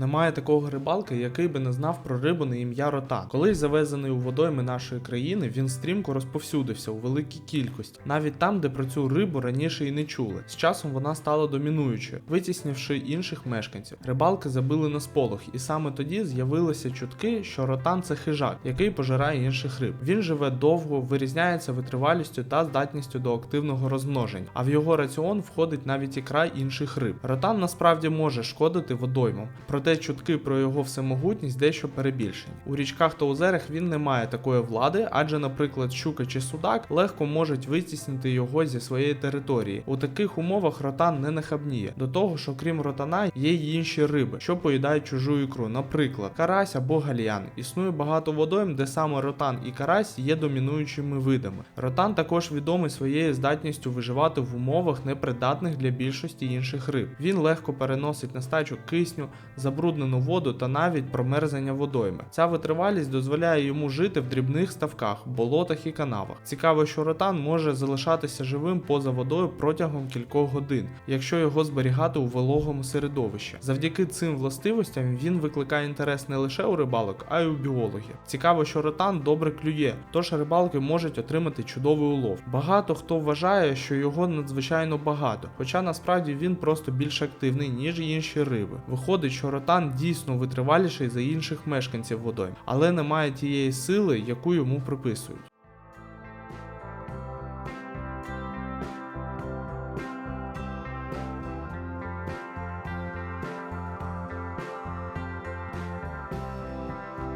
Немає такого рибалки, який би не знав про рибу на ім'я ротан. Колись завезений у водойми нашої країни, він стрімко розповсюдився у великій кількості, навіть там, де про цю рибу раніше і не чули. З часом вона стала домінуючою, витіснивши інших мешканців. Рибалки забили на сполох, і саме тоді з'явилися чутки, що ротан це хижак, який пожирає інших риб. Він живе довго, вирізняється витривалістю та здатністю до активного розмноження, а в його раціон входить навіть ікра інших риб. Ротан насправді може шкодити водоймам, проте чутки про його всемогутність дещо перебільшені. У річках та озерах він не має такої влади, адже, наприклад, щука чи судак легко можуть витіснити його зі своєї території. У таких умовах ротан не нахабніє. До того ж, окрім ротана, є й інші риби, що поїдають чужу ікру, наприклад, карась або гальян. Існує багато водойм, де саме ротан і карась є домінуючими видами. Ротан також відомий своєю здатністю виживати в умовах непридатних для більшості інших риб. Він легко переносить нестачу кисню, забруднену воду та навіть промерзання водойми. Ця витривалість дозволяє йому жити в дрібних ставках, болотах і канавах. Цікаво, що ротан може залишатися живим поза водою протягом кількох годин, якщо його зберігати у вологому середовищі. Завдяки цим властивостям він викликає інтерес не лише у рибалок, а й у біологів. Цікаво, що ротан добре клює, тож рибалки можуть отримати чудовий улов. Багато хто вважає, що його надзвичайно багато, хоча насправді він просто більш активний, ніж інші риби. Виходить, що ротан дійсно витриваліший за інших мешканців водойм, але не має тієї сили, яку йому приписують.